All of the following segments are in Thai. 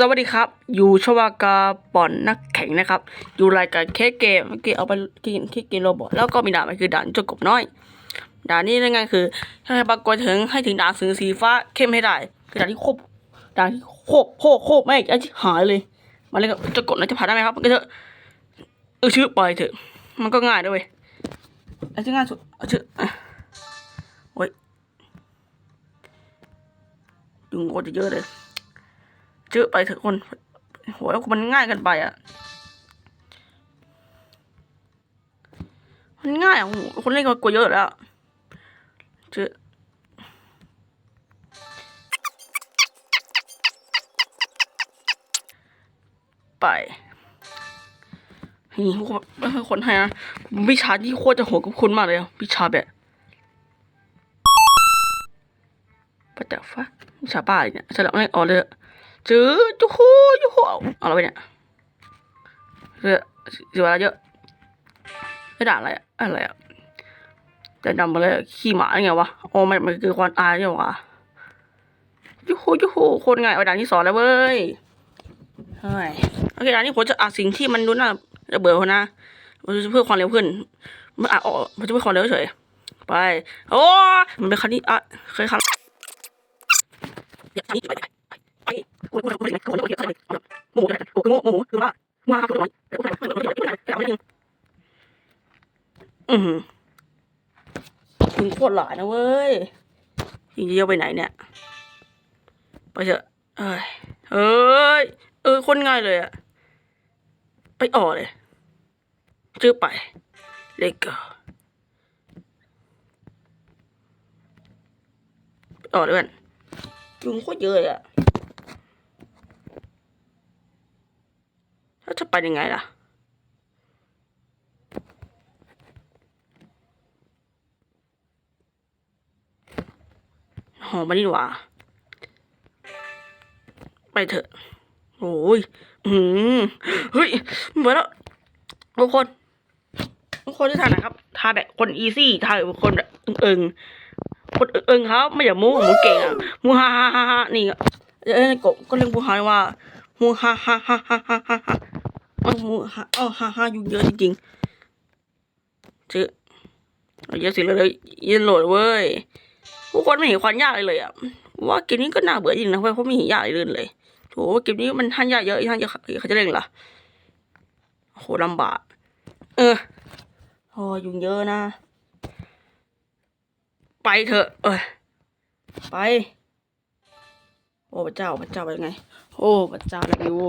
สวัสดีครับ อยู่ชวากาป่อนนักแข่งนะครับ อยู่รายการเคเกมเมื่อกี้เอาไปกินเคเกมโรบอทแล้วก็มีด่านมันคือด่านจ้ากบน้อย ด่านนี้ง่ายๆคือถ้าให้ปรากฏถึงให้ถึงด่านสีสีฟ้าเข้มให้ได้คือด่านที่โคบด่านที่โคบโคบโคบไม่ไอ้หายเลย มาเล่นกับจ้ากบน้อยจะผ่านได้ไหมครับ มันก็เถอะเออชื่อปล่อยเถอะ มันก็ง่ายด้วยไอ้ที่ง่ายสุดเอาชื่อโอ้ยยุงโคตรเยอะเลย จอไปเถอะคนโหยมันง่ายกันไปอะ มันง่ายอะโหคนเล่นก็กลัวเยอะแล้วเจอไปนี่ไม่ให้คนให้นะวิชาที่โคตรจะโหดกับคุณมากเลยอะวิชาแบบปะแต่ฟ้าวิชาบ้าเนี่ยสลับไม่ออกเลย อะจื้อจูฮูจูฮูเอาเอาอะไรไปเนี่ยเสียเสียเวลาเยอะไม่ด่าอะไรอะอะไรอะจะดำมาเลยขี้หมาไงวะโอ้มันมันคือความอายเนี่ยวะยูฮูยูฮูคตรง่ายเอาด่านที่สองแล้วเว้ยเฮ้ยโอเคด่านนี้ผมจะอ่านสิ่งที่มันดูน่าจะเบื่อคนนะมันจะเพื่อความเร็วขึ้นมันอะอ๋อมันจะเพื่อความเร็วเฉยไปโอ้มันเป็นคันนี้อะเคยคันอ ย่าคันนี้ไปไปไปกูกูกูกูกูกูกูหมูกูกูหมูคือว่าว่ากูน้อยแต่กูทำไม่ได้แต่ไม่ได้อืมถึงโคตรหลายนะเว้ยยิงจะเยอะไปไหนเนี่ย ไปเถอะเอ้ยเอ้ยเออคนง่ายเลยอะไปออเลยชื่อไปเล็กก็ไปออกเลยกันยุงโคตรเยอะอะ แล้วจะไปยังไงล่ะ หอมมาดีกว่า ไปเถอะโอ้ยอืมเฮ้ยเหมือนแล้วทุกคน ทุกคนที่ทานนะครับ ทานแบบคนอีซี่ ทานแบบคนแบบเอิงๆคนเอิงๆเขาไม่อย่ามูหมูเก่งอะมูฮ่าฮ่าฮ่านี่เอ้ยกบก็เรียกมูฮ่าว่ามูฮาฮาฮ่าฮ่าฮ่าฮ่าฮ่า อ้าวฮ่าอ้าวฮ่าฮ่าอยู่เยอะจริงๆชื่อเยอะสิเลยเลยยันโหลดเว้ยทุกคนไม่เห็นความยากเลยเลยอะว่าเกมนี้ก็น่าเบื่อจริงนะเว้ยเพราะไม่เห็นยากเลยเลยโถเกมนี้มันท่านยากเยอะท่านจะเขาจะเล่นเหรอโหลำบาก เออโอ้ยุ่งเยอะนะ ไปเถอะ เออไป โอ้พระเจ้าพระเจ้าเป็นไง โอ้พระเจ้าแล้วไงโว้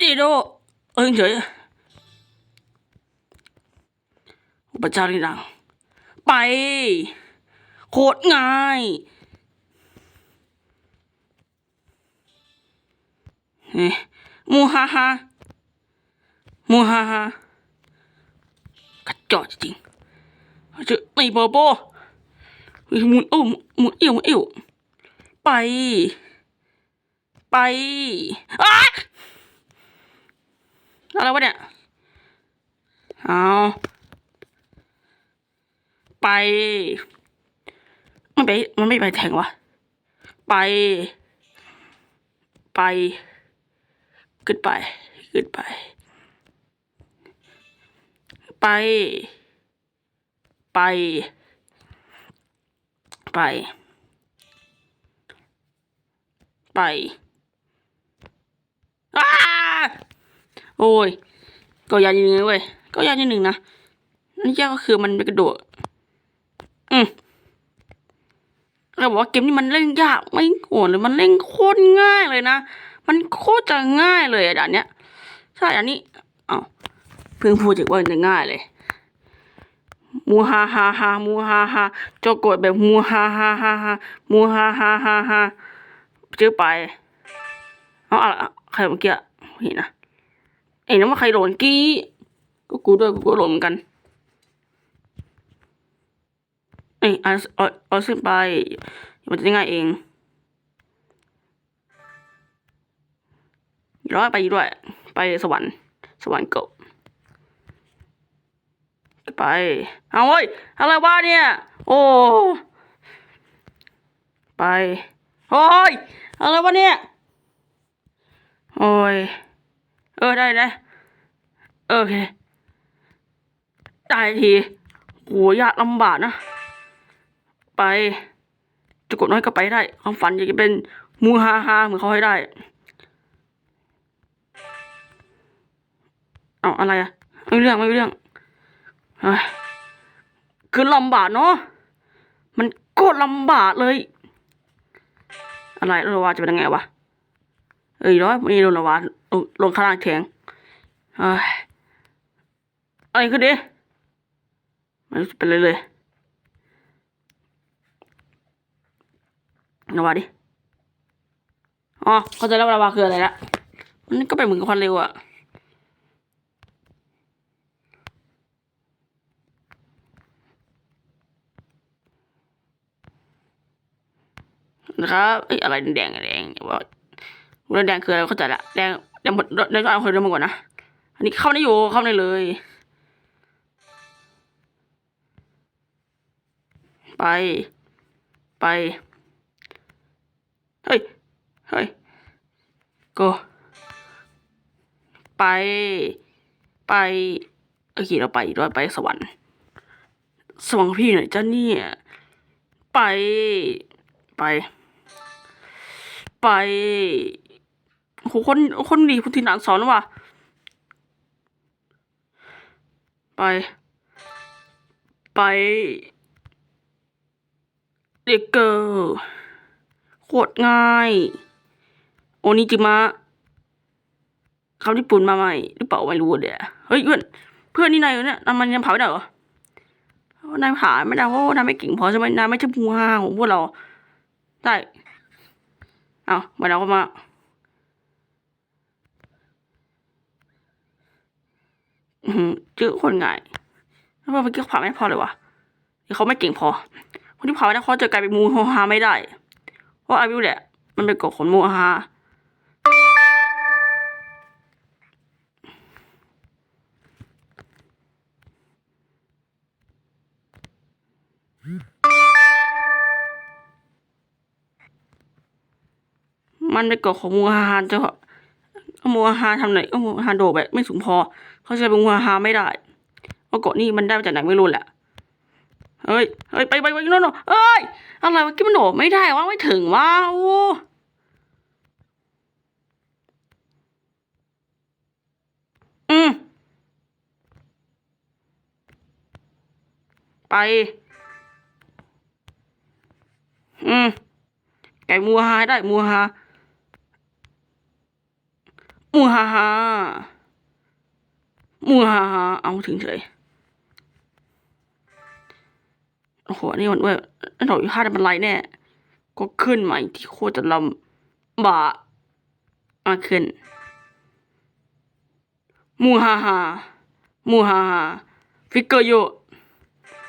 ดีโดเอ้ยเฉยอุปจารีดัง ไป โคตรง่ายเฮ้มูฮาฮามูฮาฮากระจอกจริงเจอไม่โบโบหมุนโอ้หมุนเอี่ยวเอี่ยวไป ไปอ้า อะไรวะเนี่ยเอาไปมันไปมันไม่ไปแทงวะไป ไปขึ้นไปขึ้นไป ไป ไป ไป ไปอ้า โอ้ยก็ยากนิดนึงเว้ยก็ยากนิดนึงนะนี่ยากก็คือมันไปกระโดด อืมเราบอกว่าเกมนี้มันเล่นยากไม่โหดเลยมันเล่นโคตรง่ายเลยนะ มันโคตรจะง่ายเลยอะด่านเนี้ยใช่อันนี้เอ้าเพิ่งพูดถึงว่ามันจะง่ายเลยมูฮาฮาฮามูฮาฮาจะกดแบบมูฮาฮาฮาฮามูฮาฮาฮาฮาชื่อไป เอาอะไรใครเมื่อกี้เห็นนะ เอ็นว่าใครโหลนกี้ก็กูด้วยกูก็โหลนเหมือนกันเอ้ยเอาเอาเอาขึ้นไปมันจะง่ายเองร้อยไปด้วย ไปสวรรค์ สวรรค์กบไป เอาเว้ยอะไรวะเนี่ย โอ้ไปโอ้ยอะไรวะเนี่ย โอ้ย เออได้นะโอเคได้ทีโหยากลำบากนะ ไปจะกดน้อยก็ไปได้ความฝันอยากจะเป็นมูฮาฮาเหมือนเขาให้ได้เอาอะไรอะไม่เรื่องไม่เรื่องเฮ้ยคือลำบากเนาะมันโคตรลำบากเลย อะไรโลวาจะเป็นยังไงวะ เอ้ยร้อยมีโลวาลงลงข้างล่างแข็งเฮ้ยอะไรขึ้นดิม่รู้จะเป็นเลยเลยโลวาดิอ๋อเข้าใจแล้วลาวาคืออะไรละมันก็เป็นเหมือนกับควันเร็วอะนะครับเอ้ยอะไรแดงๆแดงว่า เรื่องแดงคืออะไรเข้าใจละแดงแดงหมดแดงต้องเอาคนเดิมมาก่อนนะอันนี้เข้าได้อยู่เข้าได้เลย ไปไปเฮ้ยเฮ้ย go ไป ไปโอเคเราไปด้วยไปสวรรค์สวรรค์พี่หน่อยจ้าเนี่ยไป ไป ไป โหคนคนดีพุทธินานสอนว่ะ ไป ไปเด็กเกอร์โคตรง่าย โอนิจิมะคำญี่ปุ่นมาใหม่หรือเปล่าไม่รู้เดี๋ยวเฮ้ยเพื่อนเพื่อนนี่นายเนี่ยนายมันยังเผาไม่ได้เหรอนายผ่าไม่ได้เพราะนายไม่เก่งพอใช่ไหมนายไม่ใช่มูฮาของพวกเรา ได้ เอามาเราก็มา อือหือเจอคนง่ายแล้วเมื่อกี้เขาผ่าไม่พอเลยวะเดี๋ยวเขาไม่เก่งพอ คนที่ผ่าไม่ได้เขาจะกลายเป็นมูฮาไม่ได้ เพราะอาวิวแหละ มันเป็นกฎของมูฮามันเป็นกฎของมูฮาจ้ะ เอามูฮาทำไหนก็มูฮาโดแบบไม่สูงพอ เขาจะเป็นมูฮาไม่ได้เพราะเกฎนี้มันได้มาจากไหนไม่รู้แหละเฮ้ยเฮ้ยไปไปไปโน่นโน่นเอ้ยอะไรวะกี้มันโดดไม่ได้วะไม่ถึงวะโอ้อืมไป อืมไก่มูฮาได้มูฮา มูฮาฮามูฮาฮาเอาถึงเฉยโอ้โหนี่มันเว้ยนั่นเราอยู่ท่าได้เป็นไรแน่ ก็ขึ้นมาอีกที่โคตรจะลำบากมาขึ้น มูฮาฮามูฮาฮาฟิกเกอร์โย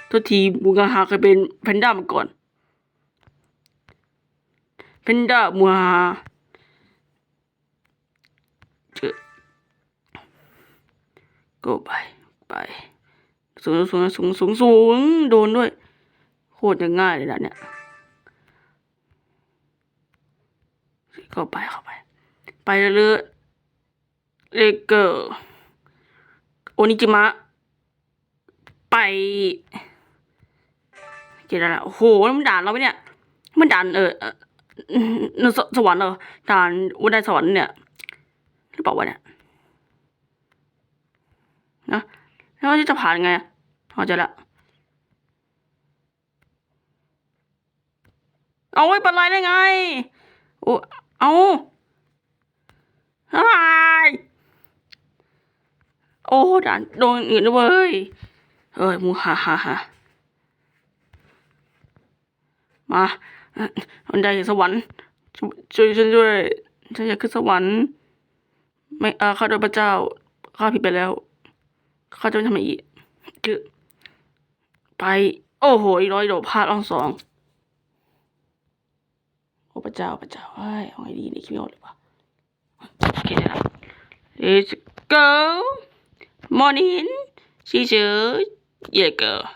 ตัวทีมูฮาฮาเคยเป็นแพนด้ามาก่อน เพนด้ามัวเจ ก็ไป ไปสูงสูงสูงสูงสูงโดนด้วย โคตรจะง่ายเลยนะเนี่ยก็ไปเข้าไป ไปเรื่อยเลเกอร์โอนิจิมะ ไปเจอแล้วล่ะโอ้โหมันด่านเราไหมเนี่ย มันด่านเออนสสวรรค์เหรอด่านอุดายสวรรค์เนี่ยหรือเปล่าวะเนี่ยนะ แล้วจะผ่านไงพอใจละเอาไว้เป็นไรได้ไงโอ้เอาไอ้ายโอ้ด่านโดนอื่นเว้ยเอ้ยมูฮ่าฮ่าฮ่ามาบันไดสวรรค์ช่วยช่วยฉันด้วยฉันอยากขึ้นสวรรค์ ไม่อาข้าโดยพระเจ้าข้าผิดไปแล้ว เขาจะไม่ทำอีกคือไป โอ้โหอีร้อยโดพลาดรอบสองโอ้พระเจ้าพระเจ้าเฮ้ยเอาไงดีนี่คิดไม่ออกเลยวะโอเคได้ละ Let's go morning ชีเฉยเยเกอร์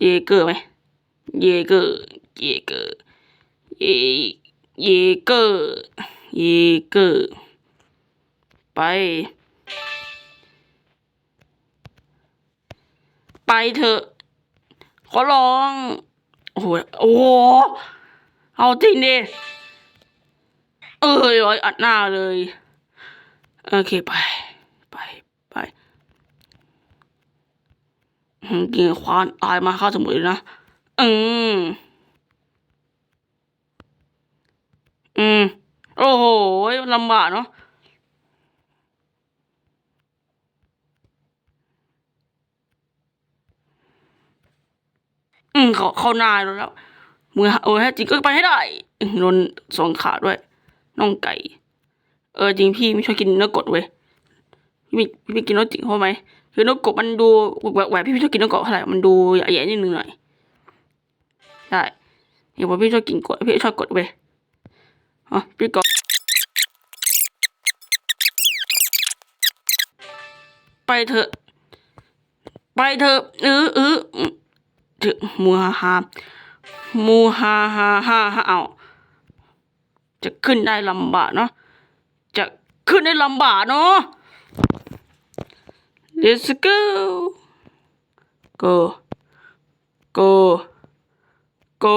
เยเกอร์ไหมเยเกอร์เยเกอร์เยเยเกอร์เยเกอร์ไป ไปเถอะ ขอร้อง โอ้โหโอ้โหเอาจริงดิ เอ้ยร้อยอัดหน้าเลย โอเคไป ไปไปอืมกินควานตายมาข้าสมุยเลยนะ อืม อืม โอ้โหลำบากเนาะ อืมเขาเขานาแล้วแล้วมือเออถ้าจริงก็ไปให้ได้โดนสองขาด้วยน่องไก่ เออจริงพี่ไม่ชอบกินเนื้อกดเว้ยพี่ไม่พี่ไม่กินเนื้อจริงเพราะไหมคือเนื้อกบมันดูแหวกพี่ไม่ชอบกินเนื้อกบเท่าไหร่มันดูใหญ่ๆนิดนึงหน่อยได้เดี๋ยวพี่ชอบกินกดพี่ชอบกดเว้ยอ๋อพี่กดไปเถอะ ไปเถอะเออเออ อืมเถอะมูฮาฮามูฮาฮาฮาฮาเอาจะขึ้นได้ลำบากเนาะจะขึ้นได้ลำบากเนาะ Let's go go go go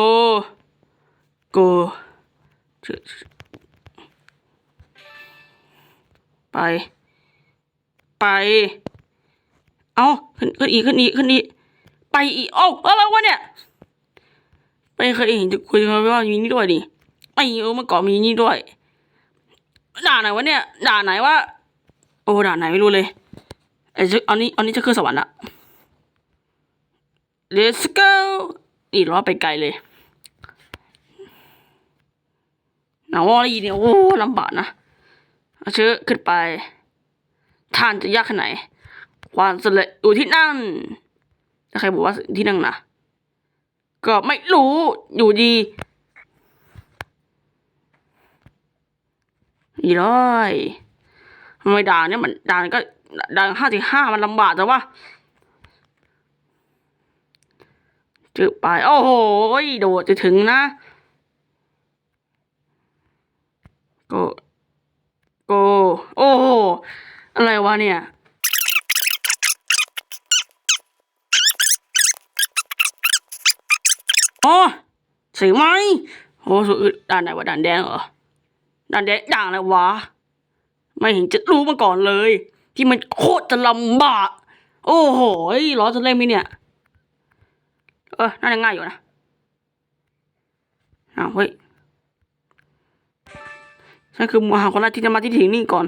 go เชื่อไป ไป เอาขึ้นขึ้นอีกขึ้นอีกขึ้นอีก ไปอีกเอ้อะไรวะเนี่ยไม่เคยเห็นจะคุยกันว่ามีนี่ด้วยดิไอ้เออเมื่อก่อนมีนี่ด้วย ด่าไหนวะเนี่ย ด่าไหนวะโอ้ด่าไหนไม่รู้เลยไอ้เอันนี้อันนี้จะขึ้นสวรรค์ละ Let's go อีกล้อไปไกลเลยหนาวอะไรเนี่ยโอ้ลำบากนะเอาเชื้อขึ้นไปท่านจะยากแค่ไหนความสำเร็จอยู่ที่นั่น ถ้าใครบอกว่าที่นั่งนะก็ไม่รู้อยู่ดีอีร้อยทำไมด่านเนี่ยมันด่านก็ด่านห้าสิบห้ามันลำบากแต่ว่าจืบไป โอ้โหโดดจะถึงนะ โก โก โอ้โห อะไรวะเนี่ย อ๋อสีไหมโอ้สุดด่านไหนวะด่านแดงเหรอด่านแดงด่านอะไรวะ ไม่เห็นจะรู้มาก่อนเลย ที่มันโคตรจะลำบาก โอ้โหล้อจะเล่นไหมเนี่ย เออน่าจะง่ายอยู่นะอ้าวเฮ้ยฉันคือมหาคนแรกที่จะมาที่ถึงนี่ก่อน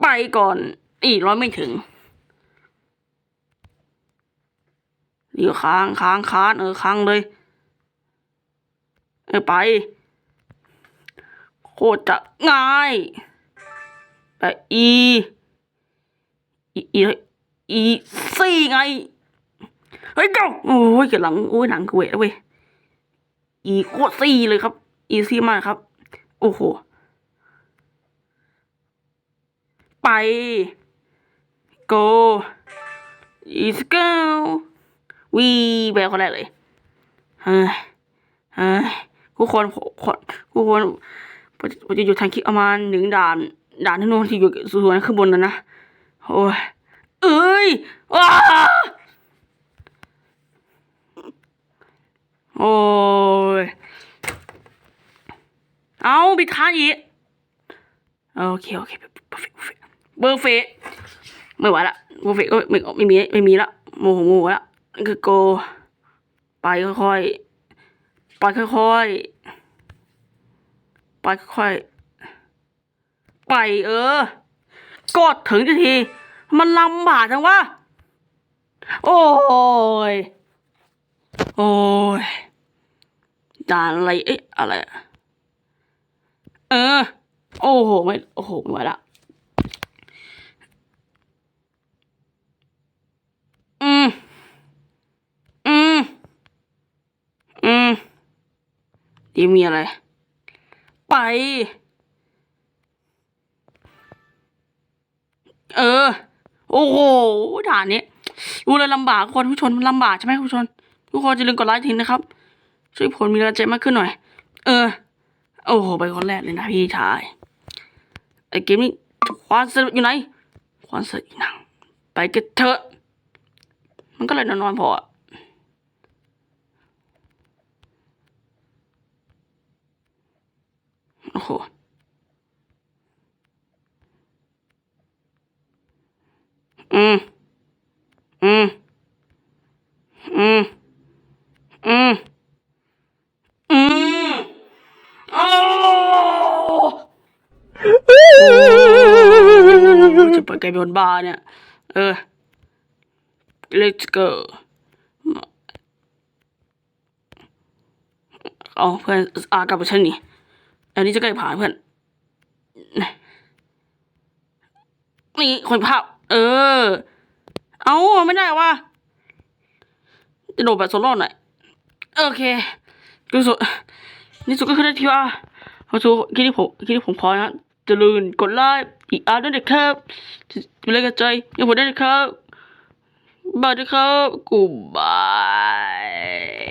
ไปก่อน อีกร้อยไม่ถึง เดี๋ยวค้างค้างค้างเออค้างเลย เออไป โคตรจะง่ายแต่อีอีอีอีซี่ไง เฮ้ยเก้าโอ้ยเกิดหลังโอ้ยหนังเวทแล้วเว้ยอีโคตรซี่เลยครับ อีซี่มากครับ โอ้โห ไป go is go วีไปคนแรกเลยเฮ้ยเฮ้ยทุกคนคนทุกคนผมจะอยู่ทางคลิกประมาณหนึ่งด่าน ด่านที่โน้นที่อยู่ส่วนข้างบนนะนะโอ้ยเอ้ยว้าโอ้ย เอาบิดทางอีกโอเค โอเคเบอร์เฟกเบอร์เฟกไม่ไหวละเบอร์เฟกก็ไม่ไม่มีไม่มีละโมโหโมโหละ คือโก ไปค่อยๆ ไปค่อยๆ ไปค่อยๆ ไปเออ กดถึงที มันลำบากจังวะ โอ้ย โอ้ยด่านอะไร เอ๊ะ อะไร เออ โอ้โห ไม่ โอ้โห ไม่ไหวละ อืม อืม อืม ดีมีอะไร ไป เออ โอ้โหด่านนี้รู้เลยลำบากคนผู้ชนลำบากใช่ไหมผู้ชน ทุกคนจะลืมกดไลค์ทิ้งนะครับ ช่วยผลมีกำลังใจมากขึ้นหน่อย เออ โอ้โห ไปคนแรกเลยนะพี่ชายไอ้เกมนี้ความสนุกอยู่ไหนความสนุกอยู่นัง ไปกันเถอะ มันก็เลยนอนๆพอ อะโอ้โหอืมอืมอืมอืมอืมโอ้จะเปิดไกลเป็นบ้าเนี่ย เออ let's go เอาเพื่อนอากลับไปฉันนี่ อันนี้จะใกล้ผ่านเพื่อน นี่คนภาพ เออ เอาไม่ได้ว่ะจะโดดแบบโซโล่หน่อย โอเคก็สุดนี่สุดก็คือได้ที่ว่าพอสุคิดที่ผมคิดที่ผมพอนะจะลืมกดไลค์อีกอาร์ด้วยนะครับจะเล่นกันใจยังผมได้นะครับบายนะครับกูบาย